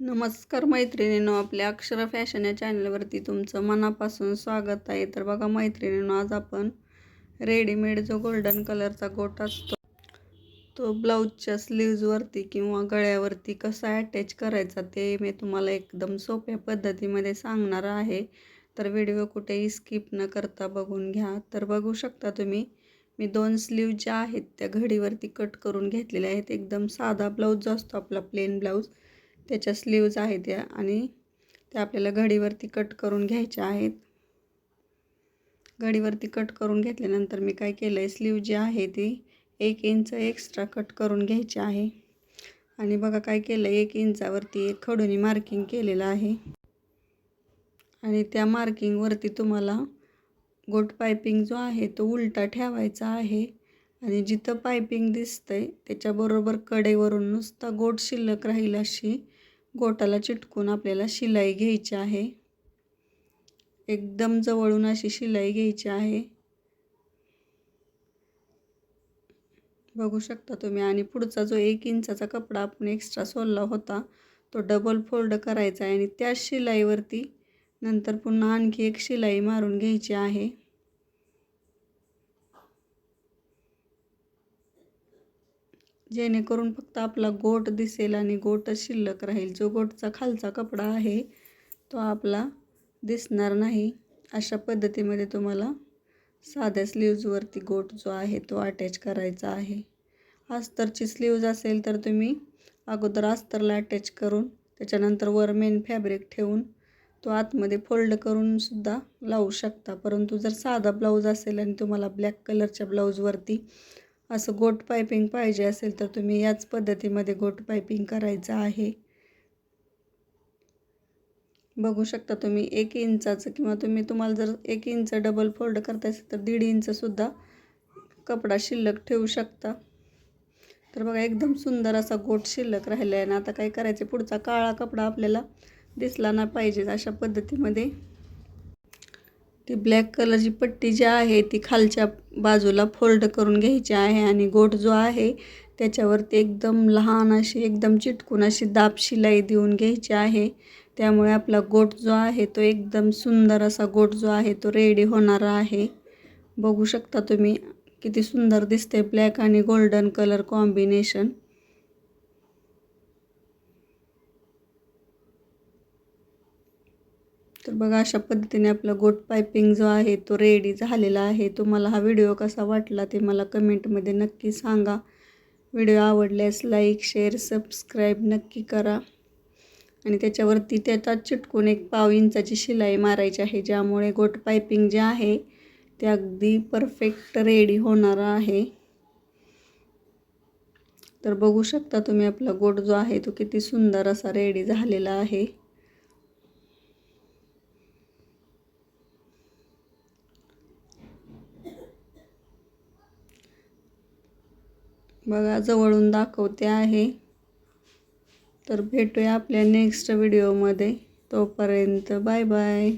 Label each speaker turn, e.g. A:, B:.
A: नमस्कार मैत्रिणींनो आपल्या अक्षर फॅशन या चॅनलवरती तुमचं मनापासून स्वागत आहे. तर बघा मैत्रिणींनो आज आपण रेडीमेड जो गोल्डन कलरचा गोट असतो तो ब्लाऊजच्या स्लीव्जवरती किंवा गळ्यावरती कसा अटॅच करायचा ते मी तुम्हाला एकदम सोप्या पद्धतीमध्ये सांगणार आहे. तर व्हिडिओ कुठेही स्किप न करता बघून घ्या. तर बघू शकता तुम्ही मी दोन स्लीव ज्या आहेत त्या घडीवरती कट करून घेतलेल्या आहेत. एकदम साधा ब्लाऊज जो असतो आपला प्लेन ब्लाऊज त्याच्या स्लीव्ज आहेत त्या आणि त्या आपल्याला घडीवरती कट करून घ्यायच्या आहेत. घडीवरती कट करून घेतल्यानंतर मी काय केलं आहे स्लीव जी आहे ती एक इंच एक्स्ट्रा कट करून घ्यायची आहे. आणि बघा काय केलं आहे एक इंचावरती एक खडूनी मार्किंग केलेलं आहे. आणि त्या मार्किंगवरती तुम्हाला गोट पायपिंग जो आहे तो उलटा ठेवायचा आहे. आणि जिथं पायपिंग दिसतंय त्याच्याबरोबर कडेवरून नुसता गोट शिल्लक राहील अशी गोटाला चिटकून आपल्याला शिलाई घ्यायची आहे. एकदम जवळून अशी शिलाई घ्यायची आहे. बघू शकता तुम्ही. आणि पुढचा जो एक इंचाचा कपडा आपण एक्स्ट्रा सोलला होता तो डबल फोल्ड करायचा आहे. आणि त्याच शिलाईवरती नंतर पुन्हा आणखी एक शिलाई मारून घ्यायची आहे. जेणेकरून फक्त आपला गोट दिसेल आणि गोटच शिल्लक राहील. जो गोटचा खालचा कपडा आहे तो आपला दिसणार नाही. अशा पद्धतीमध्ये तुम्हाला साध्या स्लीव्जवरती गोट जो आहे तो अटॅच करायचा आहे. अस्तरची स्लीव्ज असेल तर तुम्ही अगोदर अस्तरला अटॅच करून त्याच्यानंतर वर मेन फॅब्रिक ठेवून तो आतमध्ये फोल्ड करून सुद्धा लावू शकता. परंतु जर साधा ब्लाऊज असेल आणि तुम्हाला ब्लॅक कलरच्या ब्लाऊजवरती असं गोट पायपिंग पाहिजे असेल तर तुम्ही याच पद्धतीमध्ये गोट पायपिंग करायचं आहे. बघू शकता तुम्ही एक इंचाचं किंवा तुम्ही तुम्हाला जर एक इंच डबल फोल्ड करता असेल तर दीड इंचसुद्धा कपडा शिल्लक ठेवू शकता. तर बघा एकदम सुंदर असा गोट शिल्लक राहिला आहे ना आता काय करायचे? पुढचा काळा कपडा आपल्याला दिसला ना पाहिजे अशा पद्धतीमध्ये. ती ब्लॅक कलरची पट्टी जी आहे ती खालच्या बाजूला फोल्ड करून घ्यायची आहे आणि गोठ जो आहे त्याच्यावरती एकदम लहान अशी एकदम चिटकून अशी दाब शिलाई देऊन घ्यायची आहे. त्यामुळे आपला गोठ जो आहे तो एकदम सुंदर असा गोठ जो आहे तो रेडी होणारा आहे. बघू शकता तुम्ही किती सुंदर दिसते ब्लॅक आणि गोल्डन कलर कॉम्बिनेशन तर बघा अशा पद्धतीने आपला गोट पायपिंग जो आहे तो रेडी झालेला आहे. तुम्हाला हा व्हिडिओ कसा वाटला ते मला कमेंटमध्ये नक्की सांगा. व्हिडिओ आवडल्यास लाईक शेअर सबस्क्राईब नक्की करा. आणि त्याच्यावरती त्याचा चिटकून एक पाव इंचाची शिलाई मारायची आहे ज्यामुळे गोट पायपिंग जे आहे ते अगदी परफेक्ट रेडी होणार आहे. तर बघू शकता तुम्ही आपला गोट जो आहे तो किती सुंदर असा रेडी झालेला आहे. बघा जवळून दाखवते आहे. तर भेटूया आपल्या नेक्स्ट व्हिडिओमध्ये तोपर्यंत बाय बाय